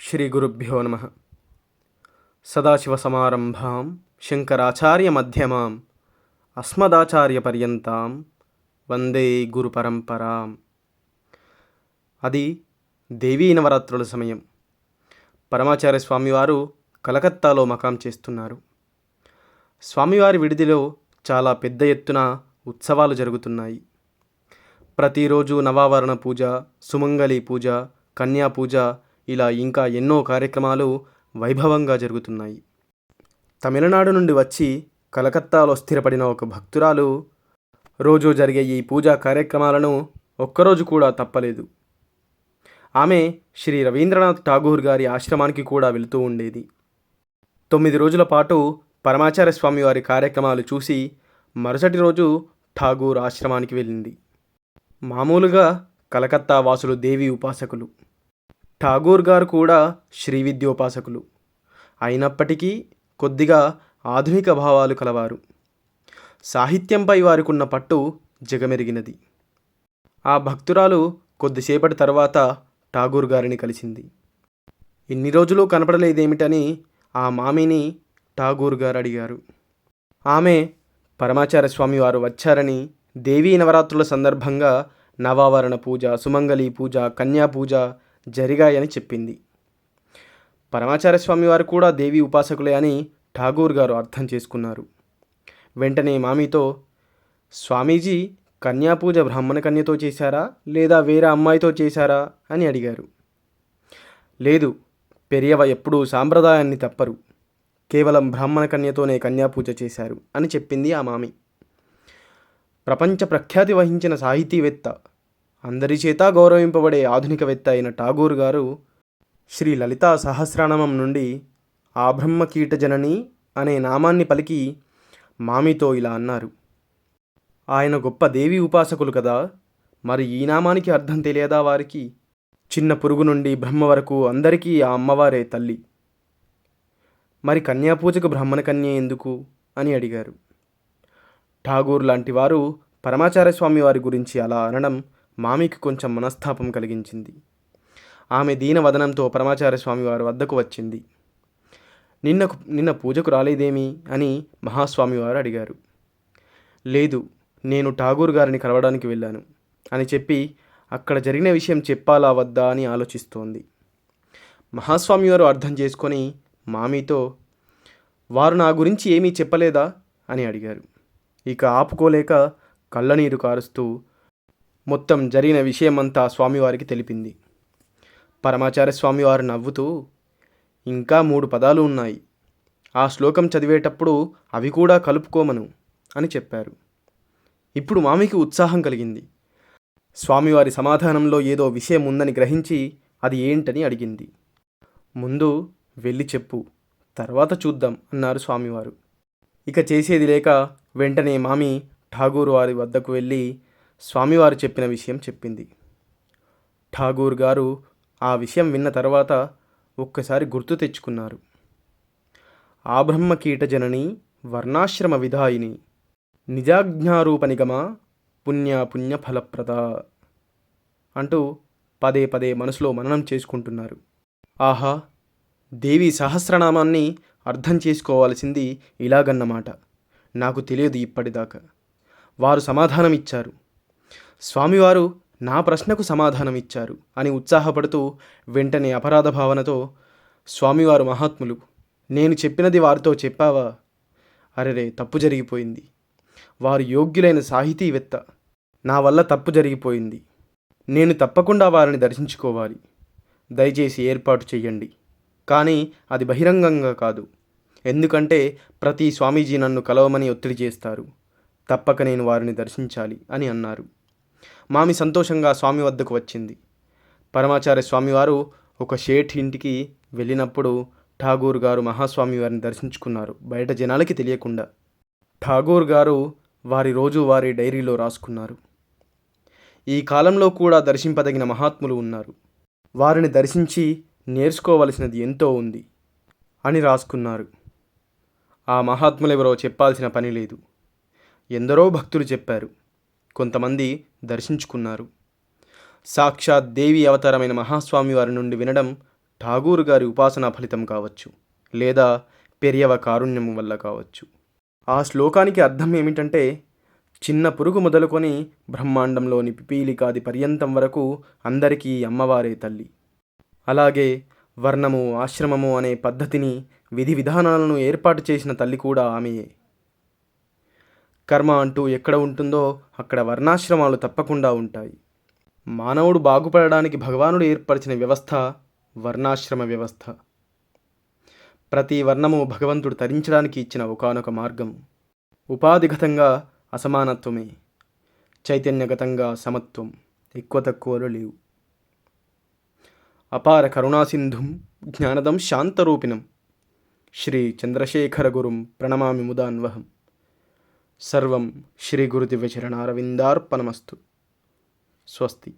శ్రీ గురుభ్యో నమ. సదాశివసమారంభాం అస్మదాచార్య పర్యంతం వందే గురు పరంపరాం అది దేవీ నవరాత్రుల సమయం. పరమాచార్య స్వామివారు కలకత్తాలో మకాం చేస్తున్నారు. స్వామివారి విడిదిలో చాలా పెద్ద ఎత్తున ఉత్సవాలు జరుగుతున్నాయి. ప్రతిరోజు నవావరణ పూజ సుమంగళి పూజ కన్యా పూజ ఇలా ఇంకా ఎన్నో కార్యక్రమాలు వైభవంగా జరుగుతున్నాయి. తమిళనాడు నుండి వచ్చి కలకత్తాలో స్థిరపడిన ఒక భక్తురాలు రోజు జరిగే ఈ పూజా కార్యక్రమాలను ఒక్కరోజు కూడా తప్పలేదు. ఆమె శ్రీ రవీంద్రనాథ్ ఠాగూర్ గారి ఆశ్రమానికి కూడా వెళుతూ ఉండేది. తొమ్మిది రోజుల పాటు పరమాచార్య స్వామి వారి కార్యక్రమాలు చూసి మరుసటి రోజు ఠాగూర్ ఆశ్రమానికి వెళ్ళింది. మామూలుగా కలకత్తా వాసులు దేవి ఉపాసకులు. ఠాగూర్ గారు కూడా శ్రీ విద్యోపాసకులు అయినప్పటికీ కొద్దిగా ఆధునిక భావాలు కలవారు. సాహిత్యంపై వారికున్న పట్టు జగమెరిగినది. ఆ భక్తురాలు కొద్దిసేపటి తర్వాత ఠాగూర్ గారిని కలిసింది. ఇన్ని రోజులు కనపడలేదేమిటని ఆ మామిని ఠాగూర్ గారు అడిగారు. ఆమె పరమాచార్య స్వామి వారు వచ్చారని దేవీ నవరాత్రుల సందర్భంగా నవావరణ పూజ సుమంగళి పూజ కన్యా పూజ జరిగాయని చెప్పింది. పరమాచార్య స్వామి వారు కూడా దేవి ఉపాసకులే అని ఠాగూర్ గారు అర్థం చేసుకున్నారు. వెంటనే మామితో స్వామీజీ కన్యాపూజ బ్రాహ్మణ కన్యతో చేశారా? లేదా వేరే అమ్మాయితో చేశారా? అని అడిగారు. లేదు పెరియవ ఎప్పుడూ సాంప్రదాయాన్ని తప్పరు. కేవలం బ్రాహ్మణ కన్యతోనే కన్యాపూజ చేశారు అని చెప్పింది ఆ మామి. ప్రపంచ ప్రఖ్యాతి వహించిన సాహితీవేత్త అందరి చేత గౌరవింపబడే ఆధునికవేత్త అయిన ఠాగూర్ గారు శ్రీ లలితా సహస్రనామం నుండి ఆ కీటజనని అనే నామాన్ని పలికి మామితో ఇలా అన్నారు. ఆయన గొప్ప దేవి ఉపాసకులు కదా మరి ఈ నామానికి అర్థం తెలియదా వారికి? చిన్న పురుగు నుండి బ్రహ్మ వరకు అందరికీ ఆ అమ్మవారే తల్లి. మరి కన్యాపూజకు బ్రహ్మణ కన్య ఎందుకు? అని అడిగారు. ఠాగూర్ లాంటి వారు పరమాచార్య స్వామి వారి గురించి అలా అనడం మామికి కొంచెం మనస్తాపం కలిగించింది. ఆమె దీనవదనంతో పరమాచార్య స్వామి వారి వద్దకు వచ్చింది. నిన్నకు నిన్న పూజకు రాలేదేమి అని మహాస్వామి వారు అడిగారు. లేదు నేను ఠాగూర్ గారిని కలవడానికి వెళ్ళాను అని చెప్పి అక్కడ జరిగిన విషయం చెప్పాలా వద్దా అని ఆలోచిస్తోంది. మహాస్వామి వారు అర్థం చేసుకొని మామీతో వారు నా గురించి ఏమీ చెప్పలేదా? అని అడిగారు. ఇక ఆపుకోలేక కళ్ళనీరు కారుస్తూ మొత్తం జరిగిన విషయమంతా స్వామివారికి తెలిపింది. పరమాచార్య స్వామివారు నవ్వుతూ ఇంకా మూడు పదాలు ఉన్నాయి. ఆ శ్లోకం చదివేటప్పుడు అవి కూడా కలుపుకోమను అని చెప్పారు. ఇప్పుడు మామికి ఉత్సాహం కలిగింది. స్వామివారి సమాధానంలో ఏదో విషయం ఉందని గ్రహించి అది ఏంటని అడిగింది. ముందు వెళ్ళి చెప్పు తర్వాత చూద్దాం అన్నారు స్వామివారు. ఇక చేసేది లేక వెంటనే మామి ఠాగూర్ వారి వద్దకు వెళ్ళి స్వామివారు చెప్పిన విషయం చెప్పింది. ఠాగూర్ గారు ఆ విషయం విన్న తర్వాత ఒక్కసారి గుర్తు తెచ్చుకున్నారు. ఆ బ్రహ్మ కీటజనని వర్ణాశ్రమ విధాయిని నిజాజ్ఞారూప నిగమ పుణ్య పుణ్య ఫలప్రద అంటూ పదే పదే మనసులో మననం చేసుకుంటున్నారు. ఆహా! దేవి సహస్రనామాన్ని అర్థం చేసుకోవాల్సింది ఇలాగన్నమాట. నాకు తెలియదు ఇప్పటిదాకా. వారు సమాధానం ఇచ్చారు స్వామివారు నా ప్రశ్నకు సమాధానం ఇచ్చారు అని ఉత్సాహపడుతూ వెంటనే అపరాధ భావనతో స్వామివారు మహాత్ములు నేను చెప్పినది వారితో చెప్పావా? అరెరే తప్పు జరిగిపోయింది. వారు యోగ్యులైన సాహితీవేత్త. నా వల్ల తప్పు జరిగిపోయింది. నేను తప్పకుండా వారిని దర్శించుకోవాలి. దయచేసి ఏర్పాటు చేయండి కానీ అది బహిరంగంగా కాదు. ఎందుకంటే ప్రతి స్వామీజీ నన్ను కలవమని ఒత్తిడి చేస్తారు. తప్పక నేను వారిని దర్శించాలి అని అన్నారు. మామి సంతోషంగా స్వామి వద్దకు వచ్చింది. పరమాచార్య స్వామివారు ఒక షేఠ్ ఇంటికి వెళ్ళినప్పుడు ఠాగూర్ గారు మహాస్వామి వారిని దర్శించుకున్నారు. బయట జనాలకి తెలియకుండా ఠాగూర్ గారు వారి రోజు వారి డైరీలో రాసుకున్నారు. ఈ కాలంలో కూడా దర్శింపదగిన మహాత్ములు ఉన్నారు. వారిని దర్శించి నేర్చుకోవలసినది ఎంతో ఉంది అని రాసుకున్నారు. ఆ మహాత్ములెవరో చెప్పాల్సిన పని లేదు. ఎందరో భక్తులు చెప్పారు. కొంతమంది దర్శించుకున్నారు. సాక్షాత్ దేవి అవతారమైన మహాస్వామి వారి నుండి వినడం ఠాగూర్ గారి ఉపాసనా ఫలితం కావచ్చు లేదా పెరియవ కారుణ్యం వల్ల కావచ్చు. ఆ శ్లోకానికి అర్థం ఏమిటంటే చిన్న పురుగు మొదలుకొని బ్రహ్మాండంలోని పిపీలికాది పర్యంతం వరకు అందరికీ అమ్మవారే తల్లి. అలాగే వర్ణము ఆశ్రమము అనే పద్ధతిని విధి విధానాలను ఏర్పాటు చేసిన తల్లి కూడా ఆమెయే. కర్మ అంటూ ఎక్కడ ఉంటుందో అక్కడ వర్ణాశ్రమాలు తప్పకుండా ఉంటాయి. మానవుడు బాగుపడడానికి భగవానుడు ఏర్పరిచిన వ్యవస్థ వర్ణాశ్రమ వ్యవస్థ. ప్రతి వర్ణము భగవంతుడు తరించడానికి ఇచ్చిన ఒకానొక మార్గం. ఉపాధిగతంగా అసమానత్వమే. చైతన్యగతంగా సమత్వం ఎక్కువ తక్కువలు లేవు. అపార కరుణాసింధుం జ్ఞానదం శాంతరూపిణం. శ్రీ చంద్రశేఖర గురుం ప్రణమామి ముదాన్వహం. సర్వం శ్రీ గురుదివ్యచరణారవిందార్పణమస్తు స్వస్తి.